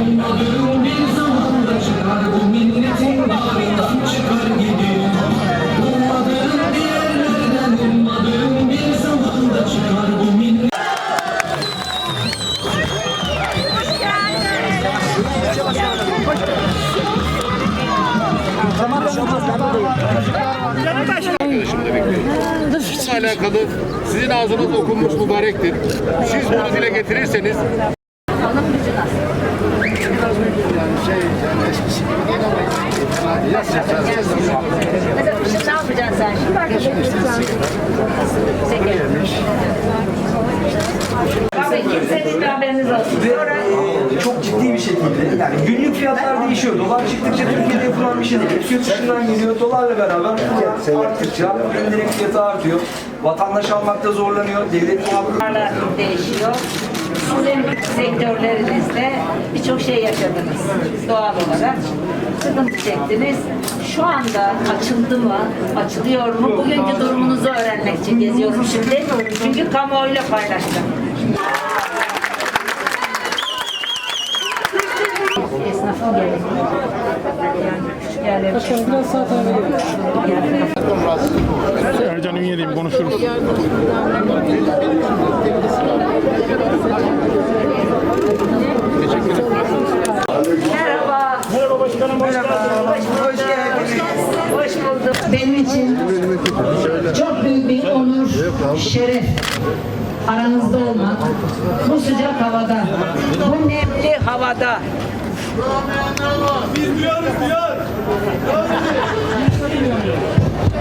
Ummadığım bir zamanda çıkar bu milletin bağrından çıkar gidiyor Ummadığım yerlerden ummadığım bir zamanda çıkar bu millet Bununla alakalı sizin ağzınız okunmuş mübarektir. Siz bunu dile getirirseniz Bir haberiniz olsun. Çok ciddi bir şekilde yani günlük fiyatlar değişiyor. Dolar çıktıkça Türkiye'de yapılan bir şey değil. Hepsi yurt dışından geliyor. Dolarla beraber fiyat arttıkça gündelik fiyatı artıyor. Vatandaş almakta zorlanıyor. Devlet Hala değişiyor. Sizin sektörlerinizde birçok şey yaşadınız doğal olarak. Sıkıntı çektiniz. Şu anda açıldı mı, açılıyor mu? Bugünkü durumunuzu öğrenmek için geziyorum şimdi. Çünkü kamuoyuyla paylaştım. Esnafın gelin. Yani küçük yerler. Yani Ercan Ünye'deyim konuşuruz. Merhaba. Merhaba başkanım. Merhaba. Hoş geldiniz. Hoş bulduk. Benim için çok büyük bir onur, şeref aranızda olmak, bu sıcak havada, Bu nemli havada.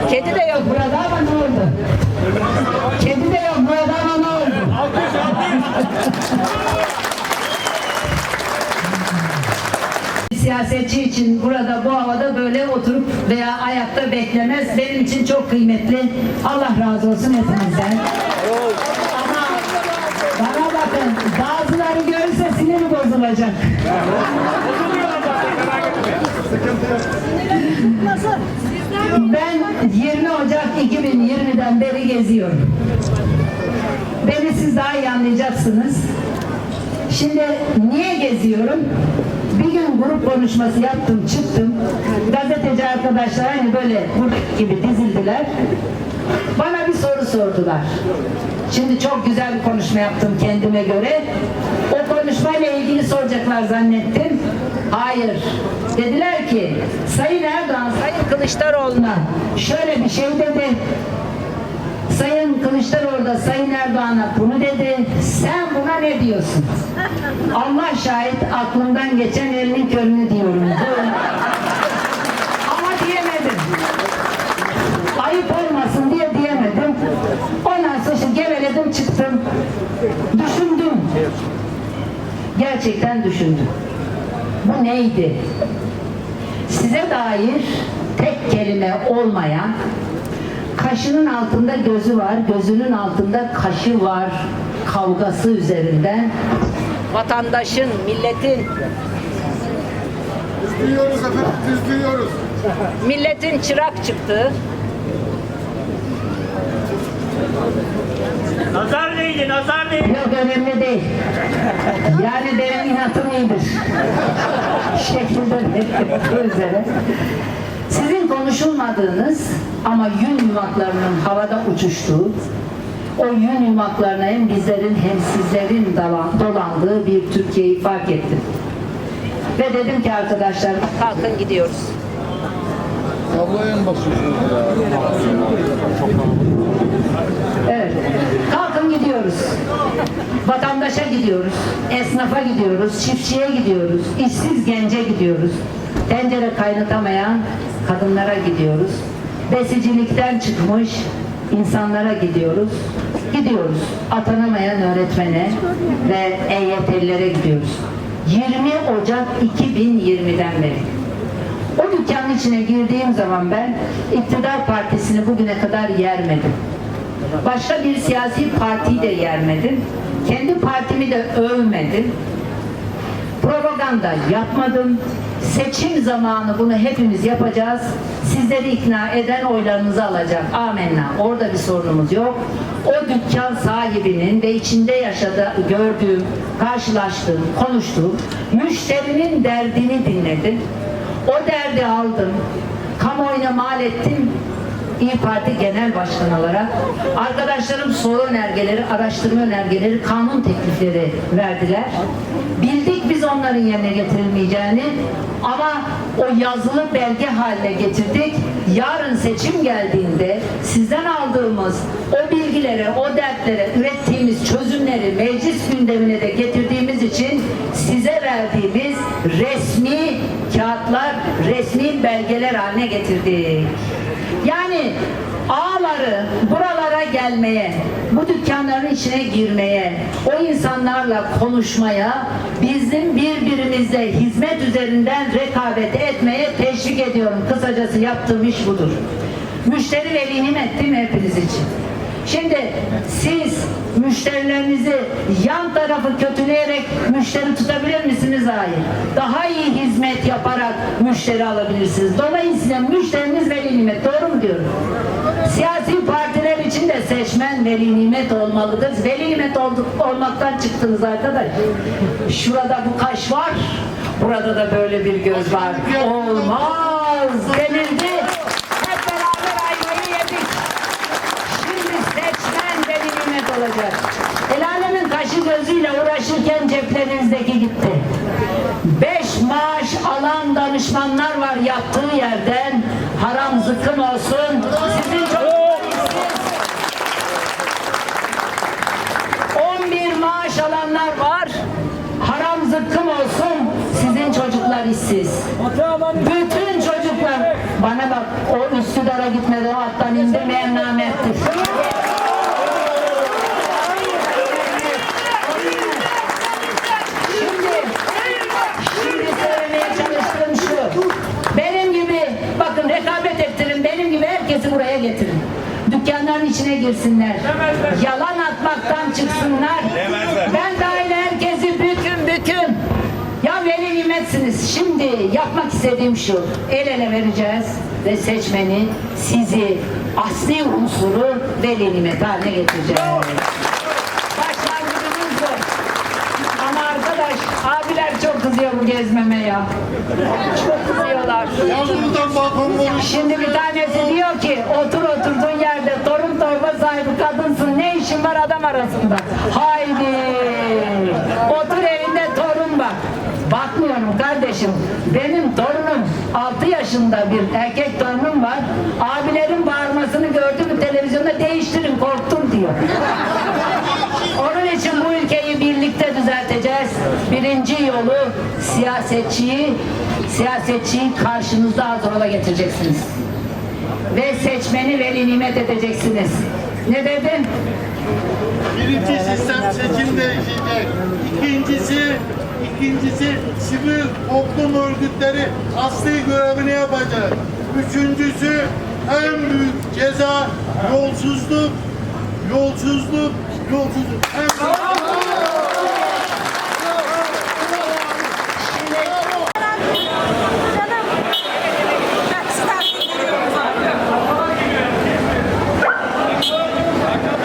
Kedi de yok. burada ama ne oldu? Kedi de yok burada ama ne oldu? Siyasetçi için burada bu havada böyle oturup veya ayakta beklemez. Benim için çok kıymetli. Allah razı olsun hepinizden. Ama bana bakın bazıları görürse siniri bozulacak. Ben 20 Ocak 2020'den beri geziyorum. Beni siz daha iyi anlayacaksınız. Şimdi niye geziyorum? Bir gün grup konuşması yaptım, çıktım. Gazeteci arkadaşlar hani böyle buradaki gibi dizildiler. Bana bir soru sordular. Şimdi çok güzel bir konuşma yaptım kendime göre. O konuşmayla ilgili soracaklar zannettim. Hayır. Dediler ki Sayın Erdoğan, Sayın Kılıçdaroğlu'na şöyle bir şey dedi. Sayın Kılıçdaroğlu da Sayın Erdoğan'a bunu dedi. Sen buna ne diyorsun? Allah şahit aklımdan geçen elinin körünü diyorum. Gerçekten düşündüm. Bu neydi? Size dair tek kelime olmayan kaşının altında gözü var, gözünün altında kaşı var kavgası üzerinden Vatandaşın, milletin, Duyuyoruz efendim, biz duyuyoruz. milletin çırak çıktığı Nazar değdi, nazar değdi. Yok önemli değil. Yani benim inatım iyidir. Şekilde üzere. Sizin konuşulmadığınız ama yün yumaklarının havada uçuştuğu, o yün yumaklarına hem bizlerin hem sizlerin dalan- dolandığı bir Türkiye'yi fark ettim. Ve dedim ki arkadaşlar kalkın gidiyoruz. Tabloya mı basıyorsunuz ya? Evet. Kalkın gidiyoruz. Vatandaşa gidiyoruz. Esnafa gidiyoruz. Çiftçiye gidiyoruz. işsiz gence gidiyoruz. Tencere kaynatamayan kadınlara gidiyoruz. Besicilikten çıkmış insanlara gidiyoruz. Gidiyoruz. Atanamayan öğretmene ve EYT'lilere gidiyoruz. 20 Ocak 2020'den beri. O dükkanın içine girdiğim zaman ben iktidar partisini bugüne kadar yermedim. Başka bir siyasi partiyi de yermedim. Kendi partimi de övmedim. Propaganda yapmadım. Seçim zamanı bunu hepimiz yapacağız. Sizleri ikna eden oylarınızı alacak. Amenna. Orada bir sorunumuz yok. O dükkan sahibinin ve içinde yaşadığı, gördüğüm karşılaştım, konuştum. Müşterinin derdini dinledim. O derdi aldım. Kamuoyuna mal ettim. İyi Parti Genel Başkanı olarak arkadaşlarım soru önergeleri, araştırma önergeleri, kanun teklifleri verdiler. Bildik biz onların yerine getirilmeyeceğini ama o yazılı belge haline getirdik. Yarın seçim geldiğinde sizden aldığımız o bilgilere, o dertlere ürettiğimiz çözümleri meclis gündemine de getirdiğimiz için size verdiğimiz resmi kağıtlar, belgeler haline getirdik. Yani ağları buralara gelmeye, bu dükkanların içine girmeye, o insanlarla konuşmaya, bizim birbirimizle hizmet üzerinden rekabet etmeye teşvik ediyorum. Kısacası yaptığım iş budur. Müşteri veli nimettim hepiniz için. Şimdi siz müşterilerinizi yan tarafı kötüleyerek müşteri tutabilir misiniz? Hayır. Daha iyi hizmet yaparak müşteri alabilirsiniz. Dolayısıyla müşteriniz veli nimet. Doğru mu diyorum? Siyasi partiler için de seçmen veli nimet olmalıdır. Veli nimet olduk, olmaktan çıktınız arkadaş. Şurada bu kaş var. Burada da böyle bir göz var. Olmaz denildi. Hep beraber ayvayı yedik. Şimdi seçmen veli olacak. El kaşı gözüyle uğraşırken ceplerinizdeki gitti. Beş maaş alan danışmanlar var yattığı yerden. Haram zıkkım olsun. Sizin çocuklar işsiz. 11 maaş alanlar var. Haram zıkkım olsun. Sizin çocuklar işsiz. Bütün çocuklar bana bak o Üsküdar'a gitmedi o attan indirmeyen namerttir. Şimdi, şimdi söylemeye çalıştığım şu. Benim gibi, bakın rekabet ettirin, benim buraya getirin. Dükkanların içine girsinler. Yalan atmaktan çıksınlar. Ben dahil herkesi bütün bütün. Ya veli nimetsiniz. Şimdi yapmak istediğim şu. El ele vereceğiz ve seçmeni sizi asli unsuru veli nimet haline getireceğiz. Başlangıcımız bu. Ama arkadaş abiler çok kızıyor bu gezmeme ya. Çok kızıyorlar. Yağmurdan balkon olmuş. Şimdi arasında. Haydi otur evinde torun bak. Bakmıyorum kardeşim. Benim torunum 6 yaşında bir erkek torunum var. Abilerin bağırmasını gördü mü televizyonda değiştirin korktum diyor. Onun için bu ülkeyi birlikte düzelteceğiz. Birinci yolu siyasetçiyi, siyasetçiyi karşınızda hazır ola getireceksiniz. Ve seçmeni veli nimet edeceksiniz. Ne dedim? Birinci sistem seçim değişecek. İkincisi, ikincisi sivil toplum örgütleri asli görevini yapacak. Üçüncüsü en büyük ceza yolsuzluk, yolsuzluk, yolsuzluk. En büyük